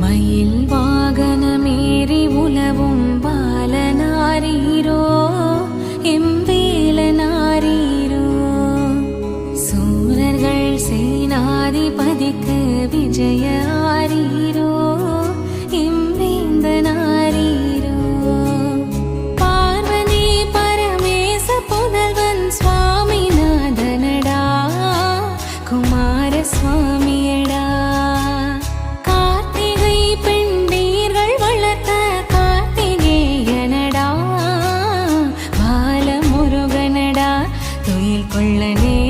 மயில் வாகனமேறி உலவும் பாலனாரீரோ? எம்பேலனாரீரோ சூரர்கள் சேனாதிபதிக்கு விஜயா? உள்ள